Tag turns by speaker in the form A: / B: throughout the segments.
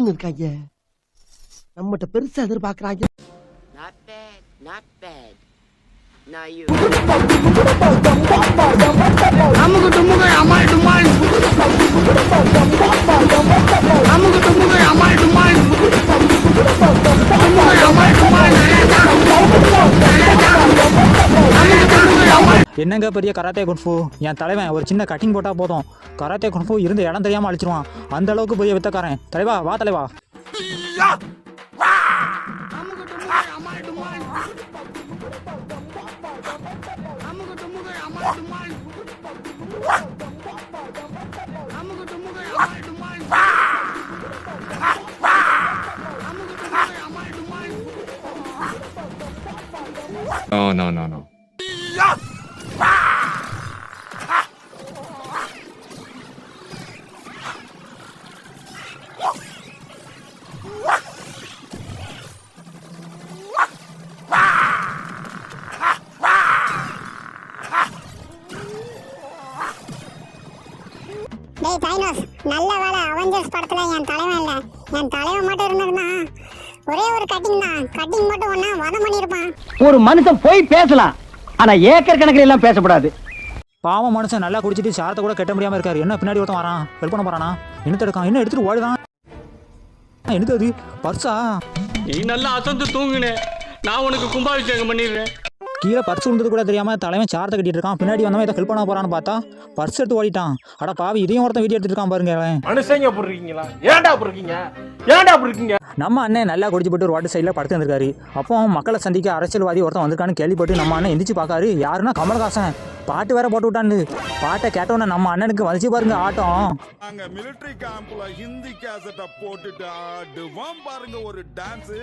A: கிறுக்குன்னு இருக்காங்க நம்மகிட்ட பெருசா எதிர்பார்க்கறாங்க
B: Not
C: என்னங்க பெரிய கராத்தே குன்ஃபு என் தலைவன் ஒரு சின்ன கட்டிங் போட்டால் போதும். கராத்தே குன்ஃபு இருந்து இடம் தெரியாமல் அழிச்சிருவான். அந்த அளவுக்கு பெரிய வித்தக்காரன். தலைவா வா தலைவா.
D: No, no, no, no.
E: டேய் தைனோஸ் நல்ல வேலை. அவெஞ்சர்ஸ் படத்துல என் தலைவன் இல்ல. என் தலைவன் மட்டும் இருந்திருந்தா ஒரே ஒரு கட்டிங் தான். கட்டிங் மட்டும் ஒண்ணா வதம் பண்ணியிருப்பான்
F: ஒரு மனுஷன் போய் பேசலாம். ஆனா ஏக்கர் கணக்கில் எல்லாம் பேசக்கூடாது
C: பாவம் மனுஷன் நல்லா குடிச்சிட்டு சாரத்தை கூட கட்ட முடியாமல் இருக்காரு. என்ன பின்னாடி ஒருத்தன் வரான்? ஹெல்ப் பண்ண போறானா? என்ன எடுக்கான்? என்ன எடுத்துட்டு ஓடுதான்? என்னது அது? பர்ஸா
G: நீ நல்லா அசந்து தூங்குனே. நான் உனக்கு கும்பாபிஷேகம் பண்ணிடுறேன்.
C: கீழே பர்ஸ் விழுந்தது கூட தெரியாம தலைவன் சாரத்தை கட்டிட்டு இருக்கான் பின்னாடி வந்தவன் இதை ஹெல்ப் பண்ண போறான்னு பார்த்தா பர்ஸ் எடுத்து ஓடிட்டான். அட பாவி இதையும் ஒருத்தன் வீடியோ எடுத்துட்டு இருக்கான் பாருங்க.
H: மனுஷங்க அப்படி இருக்கீங்களா? ஏன்டா அப்படி இருக்கீங்க? ஏன்டா அப்படி இருக்கீங்க?
C: நம்ம அண்ணன் நல்லா குடிச்சு போட்டு ஒரு வாட்டு சைடில் படுத்து இருந்திருக்காரு. அப்போ மக்களை சந்திக்க அரசியல்வாதி ஒருத்தன் வந்திருக்கான்னு கேள்விப்பட்டு நம்ம அண்ணன் எந்திரிச்சு பார்க்காரு. யாருன்னா கமலஹாசன். பாட்டு வேற போட்டு விட்டான்னு. பாட்டை கேட்டோன்னே நம்ம அண்ணனுக்கு வலிச்சு பாருங்க ஆட்டம்.
I: அங்க மிலிட்டரி கேம்ப்ல ஹிந்தி கேசட்ட போட்டுட்டு ஆடுவான் பாருங்க ஒரு டான்ஸ்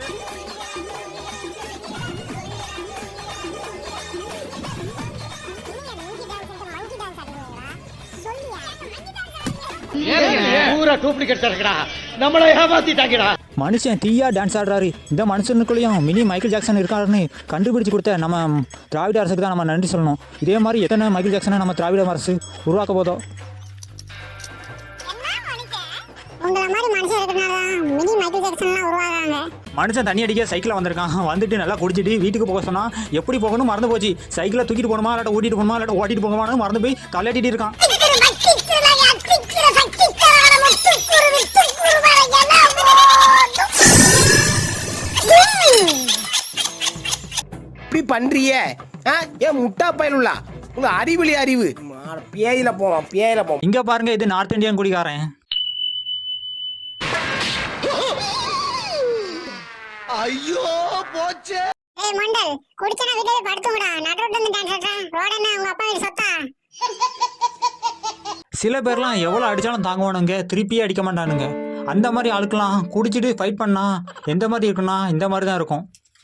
F: பூரா டூப்ளிகேட் இருக்கடா நம்மளை ஏமாத்திட்டாங்கடா
C: மனுஷன் தீயா டான்ஸ் ஆடுறாரு. இந்த மனுஷனுக்குள்ளேயும் மினி மைக்கேல் ஜாக்சன் இருக்காருன்னு கண்டுபிடிச்சு கொடுத்த நம்ம திராவிட அரசுக்கு தான் நம்ம நன்றி சொல்லணும். இதே மாதிரி எத்தனை மைக்கேல் ஜாக்சனை நம்ம திராவிட அரசு உருவாக்க போதோ?
E: உங்களை மாதிரி மனுஷன் இருக்கிறனால தான் மினி மைக்கேல் ஜாக்சன்லாம் உருவாகுறாங்க
C: மனுஷன் தண்ணி அடிக்க சைக்கிளில் வந்திருக்கான். வந்துட்டு நல்லா குடிச்சிட்டு வீட்டுக்கு போக சொன்னா எப்படி போகணும்? மறந்து போச்சு. சைக்கிளை தூக்கிட்டு போகணுமா? இல்லாட்ட ஓட்டிட்டு போகணுமா? இல்லாட்ட ஓட்டிட்டு போகணுமான்னு மறந்து போய் தலையாட்டிட்டு இருக்கான்.
A: பண்றிய? ஏன் முட்டா பயனுள்ளா? உங்க அறிவிலி அறிவு. பேயில போவான் பேயில போவான்
C: இங்க பாருங்க இது நார்த் இந்தியன் குடிகாரன்.
A: ஐயோ போச்சே.
E: ஏய் மண்டல் குடிச்சனா வீட்டுல போய் படுத்துங்கடா. நடு ரோட்ல இருந்து டான்ஸ் ஆடுறேன். ரோடு என்ன உங்க அப்பா வீடு சொத்தா?
C: சில பேர்லாம் எவ்வளோ அடித்தாலும் தாங்குவானுங்க திருப்பியே அடிக்க மாட்டானுங்க. அந்த மாதிரி ஆளுக்கெல்லாம் குடிச்சிட்டு ஃபைட் பண்ணா எந்த மாதிரி இருக்குன்னா இந்த மாதிரி தான் இருக்கும்.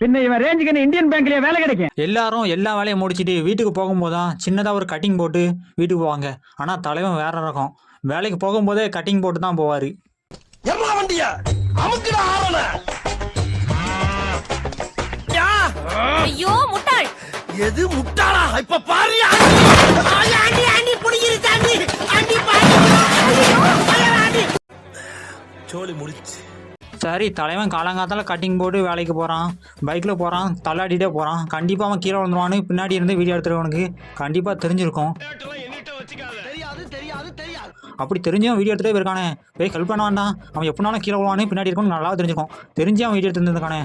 F: பின்ன இவன் ரேஞ்சுக்கு இந்தியன் பேங்க்லயே வேலை கிடைக்கும்.
C: எல்லாரும் எல்லா வேலையும் முடிச்சிட்டு வீட்டுக்கு போகும்போது தான் சின்னதாக ஒரு கட்டிங் போட்டு வீட்டுக்கு போவாங்க. ஆனால் தலைவன் வேற ரகம். வேலைக்கு போகும்போதே கட்டிங் போட்டு தான் போவார்.
A: எம்மா வண்டிய? அமுக்குடா ஆவன
J: ஐயோ! முட்டாள்.
A: எது முட்டாளா? இப்ப பாரியா ஆண்டி ஆண்டி புடிங்கிருச்சு ஆண்டி ஆண்டி. சோலி முடிச்சு.
C: சரி தலைவன் காலங்காத்தால கட்டிங் போட்டு வேலைக்கு போகிறான் பைக்கில் போகிறான் தள்ளாடிட்டே போகிறான் கண்டிப்பாக அவன் கீழே விழுந்துருவான்னு பின்னாடி இருந்து வீடியோ எடுத்துருவனுக்கு கண்டிப்பாக தெரிஞ்சிருக்கும். அப்படி தெரிஞ்சும் வீடியோ எடுத்துகிட்டே போயிருக்கானே. போய் ஹெல்ப் பண்ண வேண்டாம். அவன் எப்படினாலும் கீழே விழுவானு பின்னாடி இருக்கும்னு நல்லா தெரிஞ்சுக்கும் தெரிஞ்சு அவன் வீடியோ எடுத்துருந்துருக்கானே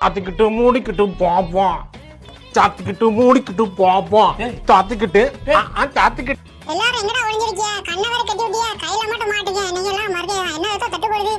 H: சாத்துக்கிட்டு மூடிக்கிட்டு பாப்போம் சாத்துக்கிட்டு மூடிக்கிட்டு பாப்போம் சாத்துக்கிட்டு சாத்துக்கிட்டு.
E: எல்லாரும் எங்கடா ஒளிஞ்சிருக்கியா? கண்ணை வேற கட்டி விட்டியா? கையில மட்டும் மாட்டீங்க நீங்க எல்லாம் மறக்க